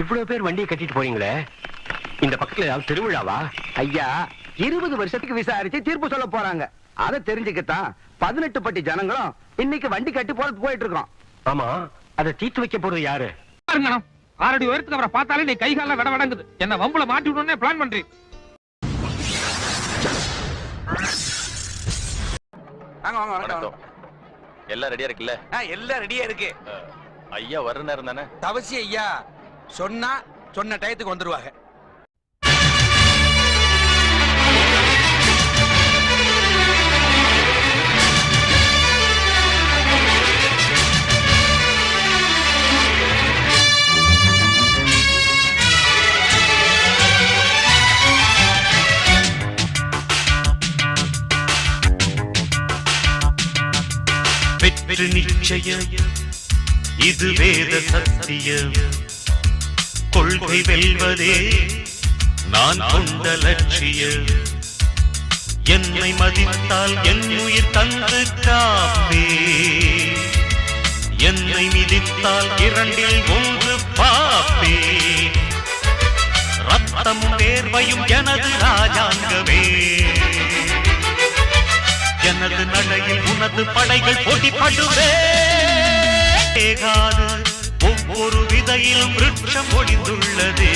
இவ்வளவு பேர் வண்டியை கட்டிட்டு போறீங்களே? இந்த பக்கத்துல ஏதாவது திருவிழாவா? ஐயா இருபது வருஷத்துக்கு விசாரிச்சு தீர்ப்பு சொல்ல போறாங்க. அதை தெரிஞ்சுக்கத்தான் பதினெட்டு பட்டி ஜனங்களும் இன்னைக்கு வண்டி கட்டி போல போயிட்டு இருக்கோம் ஆமா அதை தீர்த்து வைக்க போறது யாரு? ஆறடி உயரத்துக்கு அவரை பார்த்தாலே நீ கை கால விட வடங்குது. என்ன வம்புல மாட்டி விடணும்னே பிளான் பண்றீங்க. வாங்க வாங்க வணக்கம். எல்லாம் ரெடியா இருக்குல்ல? எல்லாம் ரெடியா இருக்கு. ஐயா வர்ற நேரம் தானே? தவசி ஐயா சொன்னா சொன்ன டயத்துக்கு வந்துருவாங்க. வெற்றி நிச்சயம். இது வேத சத்தியம். கொள்கை வெல்வதே நான் கொண்ட லட்சிய. என்னை மதித்தால் என் உயிர் தந்து காப்பே என்னை மிதித்தால் இரண்டில் ஒன்று பாப்பே. ரத்தமும் வேர்வையும் எனது ராஜாங்கமே. எனது நடையில் உனது படைகள் போட்டிப்படுவே. ஏகாது ஒவ்வொரு விதையில் விருட்சம் ஒளிந்துள்ளதே.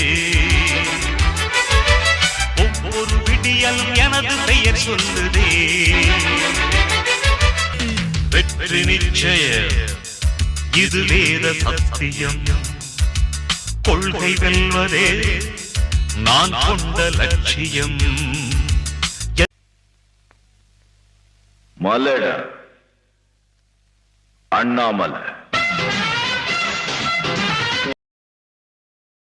ஒவ்வொரு விடியல் எனது பெயர் சொல்லுதே. வெற்றி நிச்சய இது வேத சத்தியம். கொள்கை வெல்வதே நான் கொண்ட லட்சியம். மலட அண்ணாமலை